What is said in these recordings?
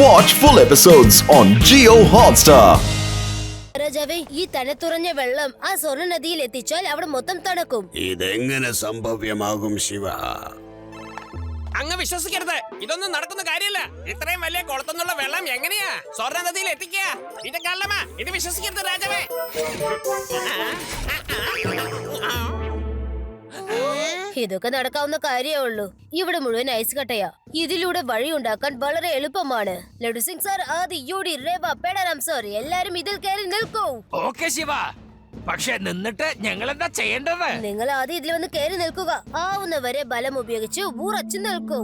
Watch full episodes on Jio Hotstar രാജാവേ ഈ തണുത്തുറഞ്ഞ വെള്ളം ആ സ്വർണ നദിയിൽ എത്തിച്ചാൽ അവിടെ മൊത്തം തണുക്കും. ഇതെങ്ങനെ സംഭവ്യമാകും ശിവ? അങ്ങ് വിശ്വസിക്കരുത്. ഇതൊന്നും നടക്കുന്ന കാര്യമല്ല. ഇത്രയും വലിയ കുളത്തുനിന്നുള്ള വെള്ളം എങ്ങനെയാ സ്വർണ നദിയിൽ എത്തിക്കുക? ഇത് കള്ളമാ. ഇത് വിശ്വസിക്കരുത് രാജാവേ. ഇതൊക്കെ നടക്കാവുന്ന കാര്യേ ഉള്ളൂ. ഇവിടെ മുഴുവൻ ഐസ് കട്ടയാ. ഇതിലൂടെ വഴി ഉണ്ടാക്കാൻ വളരെ എളുപ്പമാണ്. ലഡു സിംഗ് സാർ ആദി യൂഡി രേവ പേടറാം സാർ എല്ലാരും ഇതിൽ കയറി നിൽക്കൂ. ഓക്കെ ശിവ. പക്ഷെ നിന്നിട്ട് ഞങ്ങൾ എന്താ ചെയ്യേണ്ടത്? നിങ്ങൾ ആദ്യം ഇതിൽ വന്ന് കയറി നിൽക്കുക. ആവുന്നവരെ ബലം ഉപയോഗിച്ച് ഉറച്ചു നിൽക്കൂ.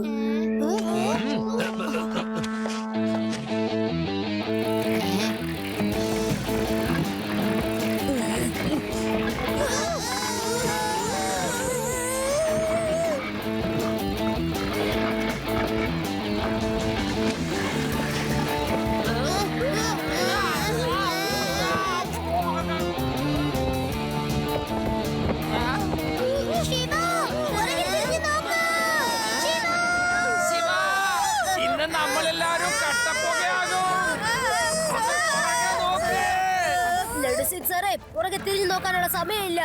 സാറേ പുറകെ തിരിഞ്ഞു നോക്കാനുള്ള സമയമില്ല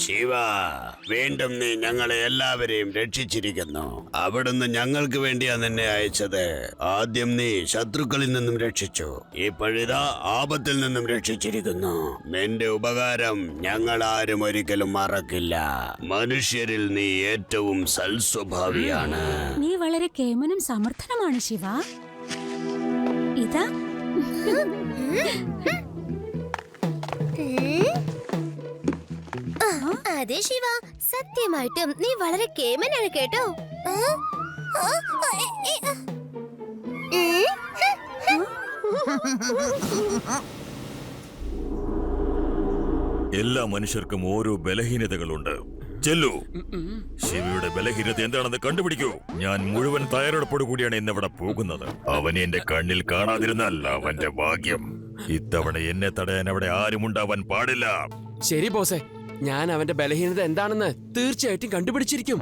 ശിവ വീണ്ടും നീ ഞങ്ങളെ എല്ലാവരെയും രക്ഷിച്ചിരിക്കുന്നു. അവിടുന്ന് ഞങ്ങൾക്ക് വേണ്ടിയാ നിന്നെ അയച്ചത്. ആദ്യം നീ ശത്രുക്കളിൽ നിന്നും രക്ഷിച്ചു. ഇപ്പോഴിതാ ആപത്തിൽ നിന്നും രക്ഷിച്ചിരിക്കുന്നു. നിന്റെ ഉപകാരം ഞങ്ങൾ ആരും ഒരിക്കലും മറക്കില്ല. മനുഷ്യരിൽ നീ ഏറ്റവും സൽസ്വഭാവിയാണ്. നീ വളരെ കേമനും സമർത്ഥനുമാണ് ശിവ. ഇതാ. അതെ ശിവ. സത്യമായിട്ടും നീ വളരെ കേമനാണ് കേട്ടോ. എല്ലാ മനുഷ്യർക്കും ഓരോ ബലഹീനതകളുണ്ട്. ചെല്ലു. ശിവയുടെ ബലഹീനത എന്താണെന്ന് കണ്ടുപിടിക്കൂ. ഞാൻ മുഴുവൻ തയ്യാറെടുപ്പോടു കൂടിയാണ് ഇന്നിവിടെ പോകുന്നത്. അവനെ എന്റെ കണ്ണിൽ കാണാതിരുന്നാൽ അവന്റെ ഭാഗ്യം. ഇത്തവണ എന്നെ തടയാൻ അവിടെ ആരും ഉണ്ടാവാൻ പാടില്ല. ശരി ബോസെ. ഞാൻ അവന്റെ ബലഹീനത എന്താണെന്ന് തീർച്ചയായിട്ടും കണ്ടുപിടിച്ചിരിക്കും.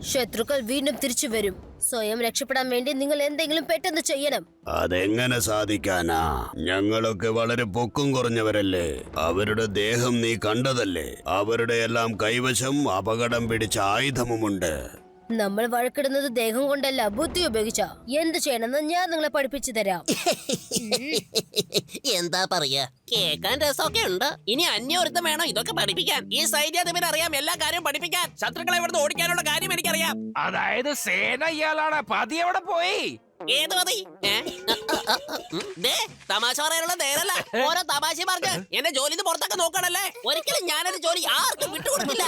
ശത്രുക്കൾ വീണ്ടും തിരിച്ചു വരും. സ്വയം രക്ഷപ്പെടാൻ വേണ്ടി നിങ്ങൾ എന്തെങ്കിലും പെട്ടെന്ന് ചെയ്യണം. അതെങ്ങനെ സാധിക്കാനാ? ഞങ്ങളൊക്കെ വളരെ പൊക്കും കുറഞ്ഞവരല്ലേ? അവരുടെ ദേഹം നീ കണ്ടതല്ലേ? അവരുടെ എല്ലാം കൈവശം അപകടം പിടിച്ച ആയുധമുമുണ്ട്. നമ്മൾ വഴക്കിടുന്നത് ദേഹം കൊണ്ടല്ല ബുദ്ധി ഉപയോഗിച്ച. എന്ത് ചെയ്യണമെന്ന് ഞാൻ നിങ്ങളെ പഠിപ്പിച്ചു തരാം. എന്താ പറയാ? കേക്കാൻ രസമൊക്കെ ഉണ്ട്. ഇനി അന്യോരുത്തം വേണം ഇതൊക്കെ പഠിപ്പിക്കാൻ. ഈ സൈന്യാധിപൻ അറിയാം എല്ലാ കാര്യവും പഠിപ്പിക്കാൻ. ശത്രുക്കളെ ഇവിടുന്ന് ഓടിക്കാനുള്ള കാര്യം എനിക്കറിയാം. അതായത് സേന ഇയാളാണ്. പതി എവിടെ പോയി? ഏത് മതി ഏ? അ, അ, അ, അ, ഉം. ദേ, തമാശ പറയാനുള്ള നേരല്ല. ഓരോ തമാശ പറഞ്ഞ് എന്റെ ജോലി പുറത്തൊക്കെ നോക്കണല്ലേ? ഒരിക്കലും ഞാനത് ജോലി ആർക്കും വിട്ടുകൊടുക്കില്ല.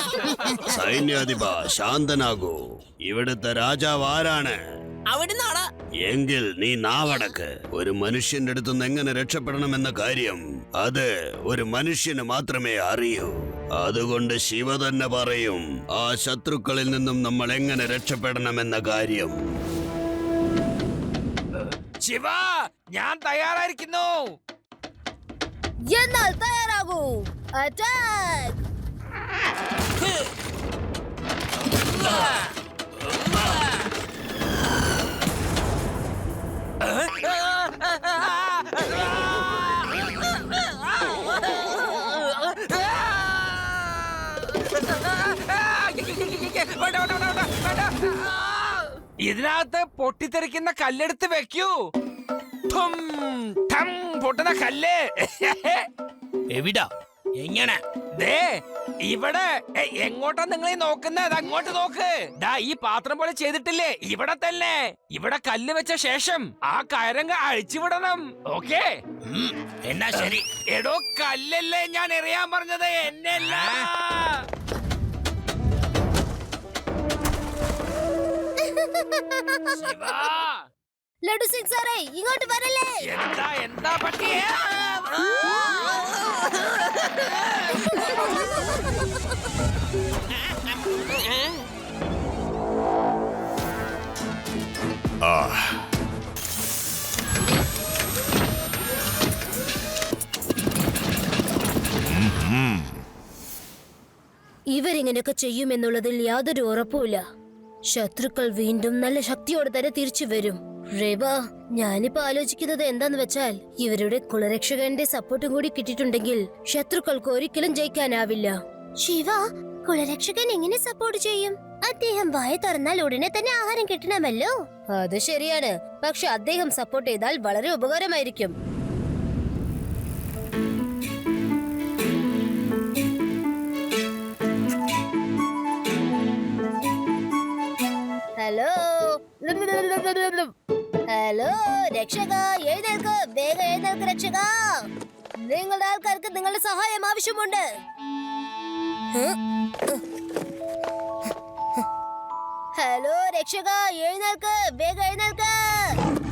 സൈന്യാധിപ ശാന്തനാകൂ. ഇവിടുത്തെ രാജാവ് ആരാണ്? അവിടുന്നാണ്. എങ്കിൽ നീ നാവടക്ക്. ഒരു മനുഷ്യന്റെ അടുത്തുനിന്ന് എങ്ങനെ രക്ഷപ്പെടണമെന്ന കാര്യം അത് ഒരു മനുഷ്യന് മാത്രമേ അറിയൂ. അതുകൊണ്ട് ശിവ തന്നെ പറയും ആ ശത്രുക്കളിൽ നിന്നും നമ്മൾ എങ്ങനെ രക്ഷപ്പെടണമെന്ന കാര്യം. ശിവ ഞാൻ തയ്യാറായിരിക്കുന്നു. എന്നാൽ തയ്യാറാകൂ. അറ്റാക്ക് ഇതിനകത്ത് പൊട്ടിത്തെറിക്കുന്ന കല്ലെടുത്ത് വെക്കൂ. പൊട്ടുന്ന കല്ല്. എവിടാ? എങ്ങനെ? ദേ ഇവിടെ എങ്ങോട്ടാ നിങ്ങൾ ഈ നോക്കുന്നത് അങ്ങോട്ട് നോക്ക്. ദാ ഈ പാത്രം പോലെ ചെയ്തിട്ടില്ലേ? ഇവിടെ തന്നെ. ഇവിടെ കല്ല് വെച്ച ശേഷം ആ കയറങ്ങ് അഴിച്ചുവിടണം ഓക്കെ? എന്നാ ശരി. എടോ കല്ലല്ലേ ഞാൻ എറിയാൻ പറഞ്ഞത്. എന്നല്ല. ലഡു സിംഗ് സാറേ ഇങ്ങോട്ട് വരല്ലേ? എന്താ എന്താ പറ്റിയേ ആ. ഇവരിങ്ങനെയൊക്കെ ചെയ്യുമെന്നുള്ളതിൽ യാതൊരു ഉറപ്പുമില്ല. ശത്രുക്കൾ വീണ്ടും നല്ല ശക്തിയോടെ തന്നെ തിരിച്ചു വരും. റേബ ഞാനിപ്പോ ആലോചിക്കുന്നത് എന്താന്ന് വെച്ചാൽ ഇവരുടെ കുളരക്ഷകന്റെ സപ്പോർട്ടും കൂടി കിട്ടിയിട്ടുണ്ടെങ്കിൽ ശത്രുക്കൾക്ക് ഒരിക്കലും ജയിക്കാനാവില്ല. ശിവ കുളരക്ഷകൻ എങ്ങനെ സപ്പോർട്ട് ചെയ്യും? അദ്ദേഹം വായ തുറന്നാൽ ഉടനെ തന്നെ ആഹാരം കിട്ടണമല്ലോ. അത് ശരിയാണ്. പക്ഷെ അദ്ദേഹം സപ്പോർട്ട് ചെയ്താൽ വളരെ ഉപകാരമായിരിക്കും. ഹലോ. ഹലോ രക്ഷക എഴുന്നേൽക്ക്. വേഗം എഴുന്നേൽക്ക് രക്ഷക. നിങ്ങളുടെ ആൾക്കാർക്ക് നിങ്ങളുടെ സഹായം ആവശ്യമുണ്ട്. ഹലോ രക്ഷക എഴുന്നേൽക്ക്. വേഗം എഴുന്നേൽക്ക്.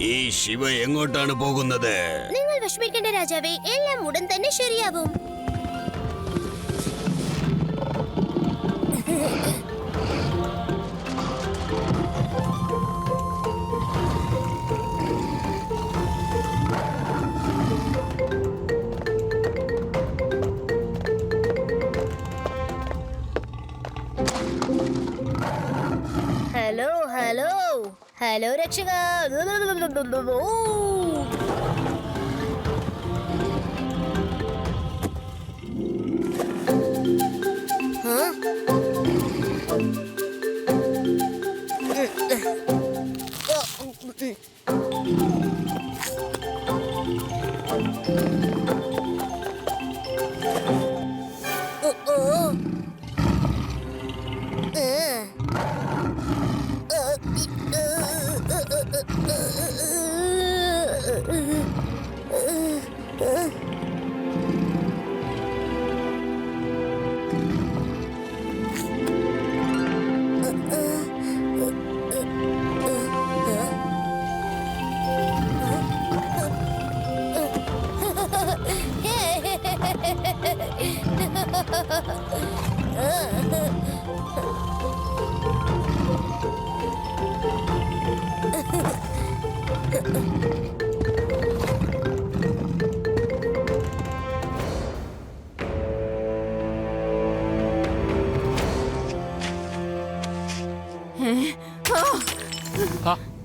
ഈ ശിവ എങ്ങോട്ടാണ് പോകുന്നത്? നിങ്ങൾ വിഷമിക്കേണ്ട രാജാവേ എല്ലാം ഉടൻ തന്നെ ശരിയാവും. Hello hello. ഹലോ രക്ഷക ഓ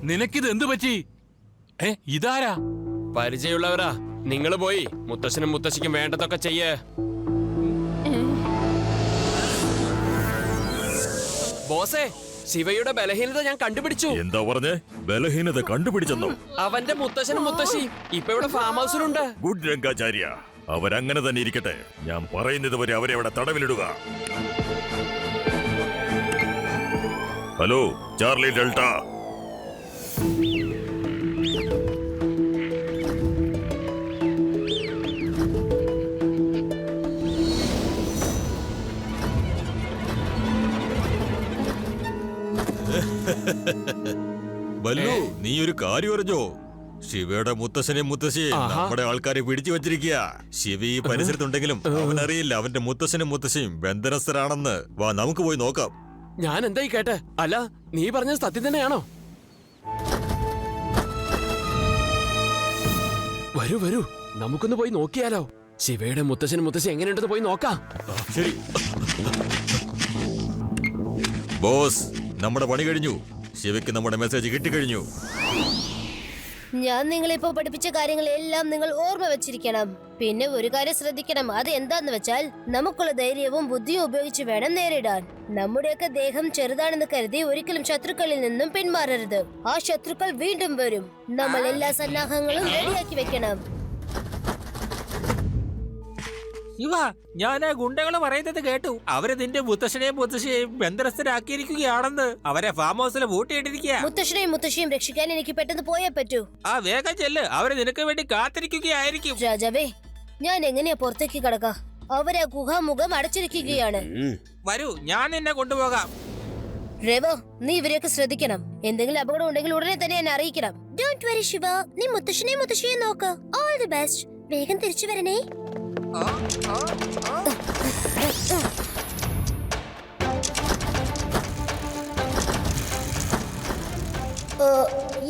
നിനക്കിത് എന്ത് പറ്റി? ഏ ഇതാരാ? പരിചയമുള്ളവരാ. നിങ്ങൾ പോയി മുത്തശ്ശനും മുത്തശ്ശിക്കും വേണ്ടതൊക്കെ ചെയ്യേ. ബോസേ ശിവയുടെ ബലഹീനത ഞാൻ കണ്ടുപിടിച്ചു. എന്താ പറഞ്ഞേ? ബലഹീനത കണ്ടുപിടിച്ചെന്നോ? അവന്റെ മുത്തശ്ശനും മുത്തശ്ശി ഇപ്പൊ ഇവിടെ ഫാം ഹൗസിലുണ്ട് ഗുഡ് രംഗാചാര്യ അവരങ്ങനെ തന്നെ ഇരിക്കട്ടെ. ഞാൻ പറയുന്നത് വരെ അവരെ അവിടെ തടവിലിടുക. Hello Charlie Delta. ബല്ലു നീ ഒരു കാര്യം അറിഞ്ഞോ? ശിവയുടെ മുത്തശ്ശനെ മുത്തശ്ശി നമ്മുടെ ആൾക്കാരെ പിടിച്ചു വെച്ചിരിക്കുക ശിവ ഈ പരിസരത്തുണ്ടെങ്കിലും അവനറിയില്ല അവന്റെ മുത്തശ്ശനും മുത്തശ്ശിയും ബന്ധനസ്ഥരാണെന്ന്. വാ നമുക്ക് പോയി നോക്കാം. ഞാൻ എന്തായി കേട്ടെ? അല്ല നീ പറഞ്ഞത് സത്യം തന്നെയാണോ? വരൂ വരൂ. നമുക്കൊന്ന് പോയി നോക്കിയാലോ. ശിവയുടെ മുത്തശ്ശനും മുത്തശ്ശി എങ്ങനെയുണ്ടെന്ന് പോയി നോക്കാം. ശരി. ബോസ് നമ്മുടെ പണി കഴിഞ്ഞു. ശിവയ്ക്ക് നമ്മുടെ മെസ്സേജ് കിട്ടിക്കഴിഞ്ഞു. ഞാൻ നിങ്ങളിപ്പോ പഠിപ്പിച്ച കാര്യങ്ങളെല്ലാം നിങ്ങൾ ഓർമ്മ വെച്ചിരിക്കണം. പിന്നെ ഒരു കാര്യം ശ്രദ്ധിക്കണം. അത് എന്താന്ന് വെച്ചാൽ നമുക്കുള്ള ധൈര്യവും ബുദ്ധിയും ഉപയോഗിച്ച് വേണം നേരിടാൻ. നമ്മുടെയൊക്കെ ദേഹം ചെറുതാണെന്ന് കരുതി ഒരിക്കലും ശത്രുക്കളിൽ നിന്നും പിന്മാറരുത്. ആ ശത്രുക്കൾ വീണ്ടും വരും. നമ്മൾ എല്ലാ സന്നാഹങ്ങളും റെഡിയാക്കി വെക്കണം. ശിവ ഞാൻ ആ ഗുണ്ടകൾ പറയുന്നത് കേട്ടു. അവർ നിന്റെ മുത്തശ്ശനെയും മുത്തശ്ശിയെയും ബന്ധനസ്ഥരാക്കിയിരിക്കുകയാണെന്ന് അവരെ ഫാം ഹൗസിൽ വോട്ടിയിട്ടിരിക്കുക മുത്തശ്ശനെയും മുത്തശ്ശിയും രക്ഷിക്കാൻ എനിക്ക് പെട്ടെന്ന് പോയേ പറ്റൂ. ആ വേഗം ചെല്ല്. അവർ നിനക്ക് വേണ്ടി കാത്തിരിക്കുകയായിരിക്കും. രാജാവേ ഞാൻ എങ്ങനെയാ പുറത്തേക്ക് കടക്കാം? അവരെ ഗുഹാമുഖം അടച്ചിരിക്കുകയാണ്. വരൂ ഞാൻ നിന്നെ കൊണ്ടുപോകാം. രവോ നീ ഇവരെയൊക്കെ ശ്രദ്ധിക്കണം. എന്തെങ്കിലും അപകടം ഉണ്ടെങ്കിൽ ഉടനെ തന്നെ എന്നെ അറിയിക്കണം. ഡോണ്ട് വരി ശിവ. നീ മുത്തശ്ശനെ മുത്തശ്ശിയെ നോക്ക്. ഓൾ ദി ബെസ്റ്റ് വേഗം തിരിച്ചു വരണേ. ഓ,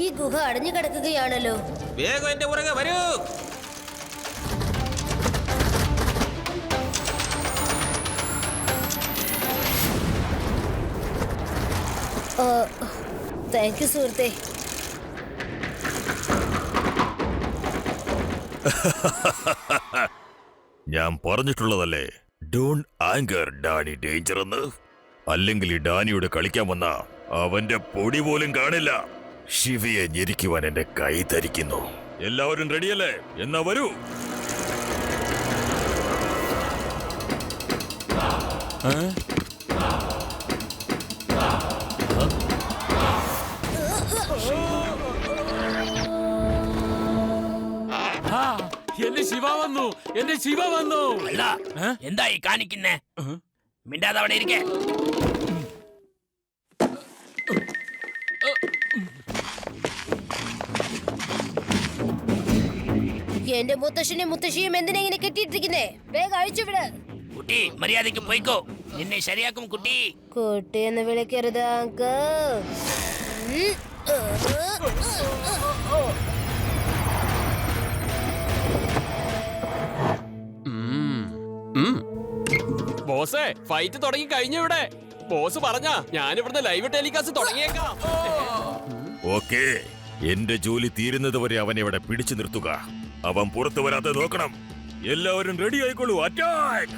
ഈ ഗുഹ അടഞ്ഞു കിടക്കുകയാണല്ലോ. വേഗം എന്റെ പുറകെ വരൂ. താങ്ക് യു സുഹൃത്തെ. ഞാൻ പറഞ്ഞിട്ടുള്ളതല്ലേ? ഡോൺ ആങ്കർ ഡാനി ഡേഞ്ചർ എന്ന് അല്ലെങ്കിൽ ഈ ഡാനിയോട് കളിക്കാൻ വന്ന അവന്റെ പൊടി പോലും കാണില്ല. ശിവയെ ഞെരിക്കുവാൻ എന്റെ കൈ ധരിക്കുന്നു. എല്ലാവരും റെഡിയല്ലേ എന്നാ വരൂ. ആ, എന്റെ ശിവ വന്നു. എന്റെ ശിവ വന്നു. അല്ല എന്താ ഈ കാണിക്കുന്നേ? മിണ്ടാതെ അവിടെ ഇരിക്കേ. എന്റെ മുത്തശ്ശനെ മുത്തശ്ശിയും എന്തിനാ ഇങ്ങനെ കെട്ടിയിട്ടിരിക്കുന്നേ? വേഗം അഴിച്ചുവിട് കുട്ടി മര്യാദയ്ക്ക് പോയിക്കോ. നിന്നെ ശരിയാക്കും കുട്ടി. കുട്ടി എന്ന് വിളിക്കരുത് അങ്ക് ബോസേ ഫൈറ്റ് തുടങ്ങി കഴിഞ്ഞു ഇവിടെ ബോസ് പറഞ്ഞ ഞാൻ ഇവിടുന്ന് ലൈവ് ടെലികാസ്റ്റ് തുടങ്ങിയേക്കാം ഓക്കേ എന്റെ ജോലി തീരുന്നത് വരെ അവൻ ഇവിടെ പിടിച്ചു നിർത്തുക അവൻ പുറത്തു വരാതെ നോക്കണം എല്ലാവരും റെഡി ആയിക്കോളൂ attack